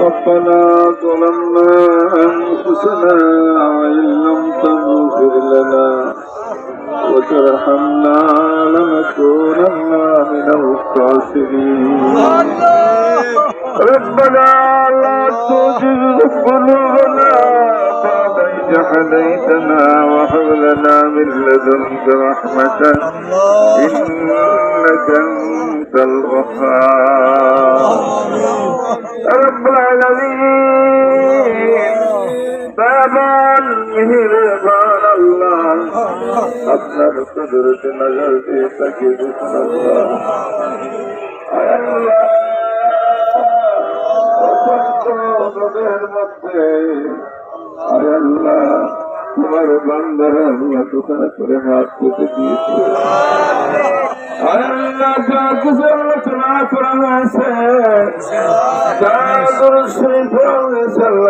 ربنا ظلمنا أنفسنا وإن لم تغفر لنا وترحمنا لنكونن من الخاسرين. ربنا لا تزغ قلوبنا بعد إذ هديتنا وهب لنا من لدنك رحمة إنك أنت الوهاب. মেহরবান মেহরবান আল্লাহ। আপনার কুদরতে নজর দিয়ে তাকিয়ে দেখুন আল্লাহ। আল্লাহ। হৃদয়ের মধ্যে। আরে আল্লাহ তোমার বান্দারা আল্লাহ করে হাত পেতে দিয়েছে। আরে আল্লাহ করা হয়েছে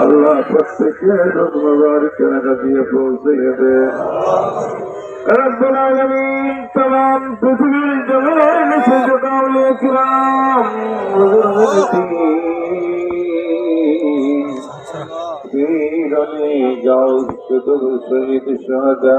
আল্লাহ প্রত্যেকের রোগ মুবারকের দিয়ে পৌঁছে দে رب العالمين تمام পৃথিবীর জমিনের নিচে জোগাউলে কিরাম বীরনে যাও চতুর শহীদ শাহদা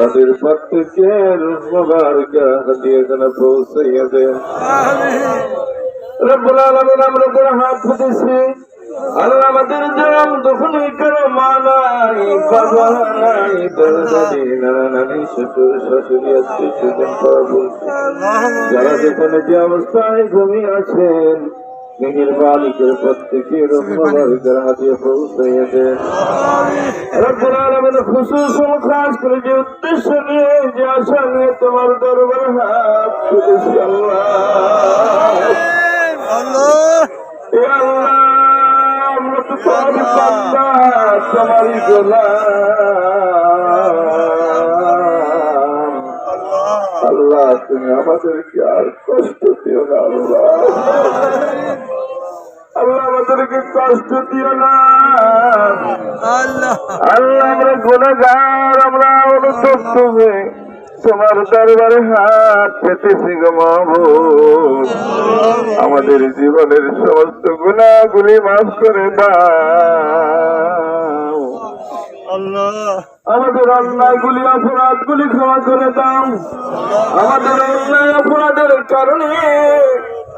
তাদের প্রত্যেকের মুবারকের হাতিয়ে যেন পৌঁছে দেন আমরা তোর হাত আমাদের কারও নানা নানি শ্বশুর শাশুড়ি যারা যেখানে যে অবস্থায় ঘুমিয়ে আছেন মেঘের বালিকের প্রত্যেকের রব্বার হাতিয়ে পৌঁছাইয়ে দেন রব্বুল আলামিন খুশুস ও খাস করে যে উদ্দেশ্য নিয়ে যে আশা নিয়ে তোমার দরবার হাত তোমারই গোলাম আল্লাহ, তুমি আমাদেরকে আর কষ্ট দিও না, আল্লাহ। আল্লাহ আমাদেরকে কষ্ট দিও না। আল্লাহ। আমরা গুণাগার আমরা অনুতপ্ত হয়ে তোমার দরবারে হাত পেতেছি আমাদের জীবনের সমস্ত গুণাগুলি মাফ করে দাও। আমাদের অন্যায়গুলি অপরাধগুলি ক্ষমা করে দাও। আমাদের অন্যায় অপরাধের কারণে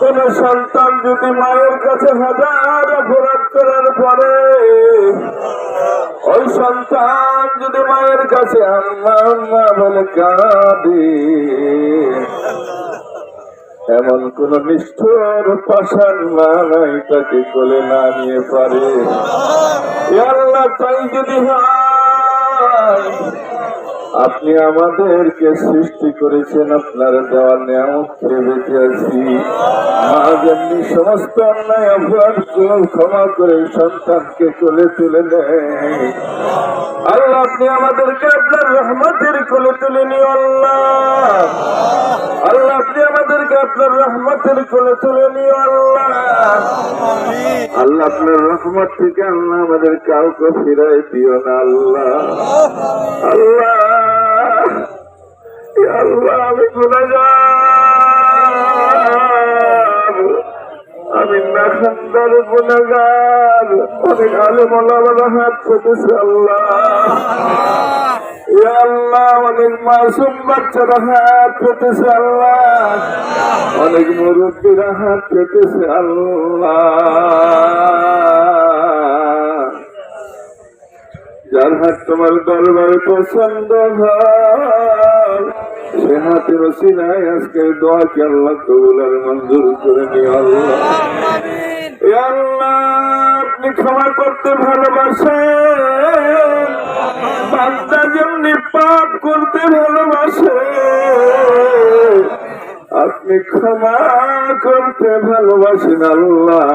কোন সন্তান যদি মায়ের কাছে হাজার অপরাধ করার পরে ওই সন্তান যদি মায়ের কাছে আম্মা আম্মা বলে এমন কোন নিষ্ঠুর পাষাণ মা নাই তাকে কোলে না নিয়ে পারে আল্লাহ তাই যদি হয় আপনি আমাদেরকে সৃষ্টি করেছেন, আপনার দেওয়ার নিয়ামত বেঁচে আছি। মা যেমনি সমস্ত অন্যায় অপরাধ ক্ষমা করে সন্তানকে চলে তুলে নেয় আল্লাহ আপনি আমাদেরকে আপনার রহমতের কোলে তুলে নিও আল্লাহ। আল্লাহ আপনি আমাদেরকে আপনার রহমতের কোলে তুলে নিও আল্লাহ। আল্লাহ, আপনার রহমত থেকে আল্লাহ আমাদের কাউকে ফিরাই দিও না আল্লাহ। আল্লাহ আল্লাহ, আমি গুনাহগার আমি না খান্দার গুনাহগার অনেক আলেম হাত পেতেছে আল্লাহ। আল্লাহ, অনেক মাসুম বাচ্চারা হাত পেতেছে আল্লাহ। অনেক মুরব্বীরা হাত পেতেছে আল্লাহ। যার হাত তোমার দরবারে পছন্দ হয়। সে হাতের ওসিলায় আজকের দোয়াকে আল্লাহ কবুলার মঞ্জুর করে নিয়ে আল্লাহ। আল্লাহ আপনি ক্ষমা করতে ভালোবাসেন। বান্দা যেমনি পাপ করতে ভালোবাসে আপনি ক্ষমা করতে ভালোবাসেন আল্লাহ।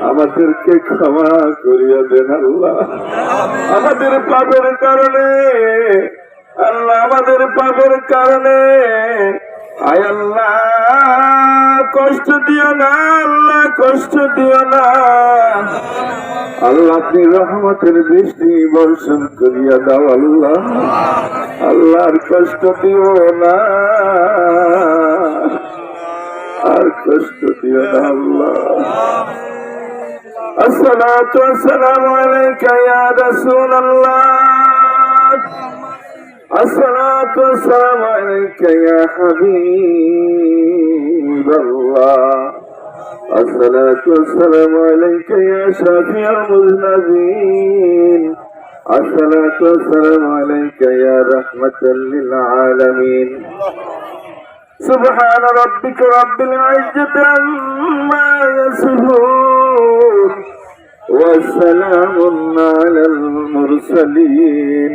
আমাদেরকে ক্ষমা করিয়া দেন আল্লাহ। আমাদের পাপের কারণে আল্লাহ আমাদের পাপের কারণে আয় আল্লাহ কষ্ট দিও না আল্লাহ কষ্ট দিও না আল্লাহ আপনি রহমতের বৃষ্টি বর্ষণ করিয়া দাও আল্লাহ আল্লাহর কষ্ট দিও না আর কষ্ট দিও না আল্লাহ الصلاة والسلام عليك يا رسول الله الصلاة والسلام عليك يا حبيب الله. الصلاة والسلام عليك يا شافي المذنبين. الصلاة والسلام عليك يا رحمة للعالمين. سبحان ربك رب العزة عما يصفون. والسلام على المرسلين.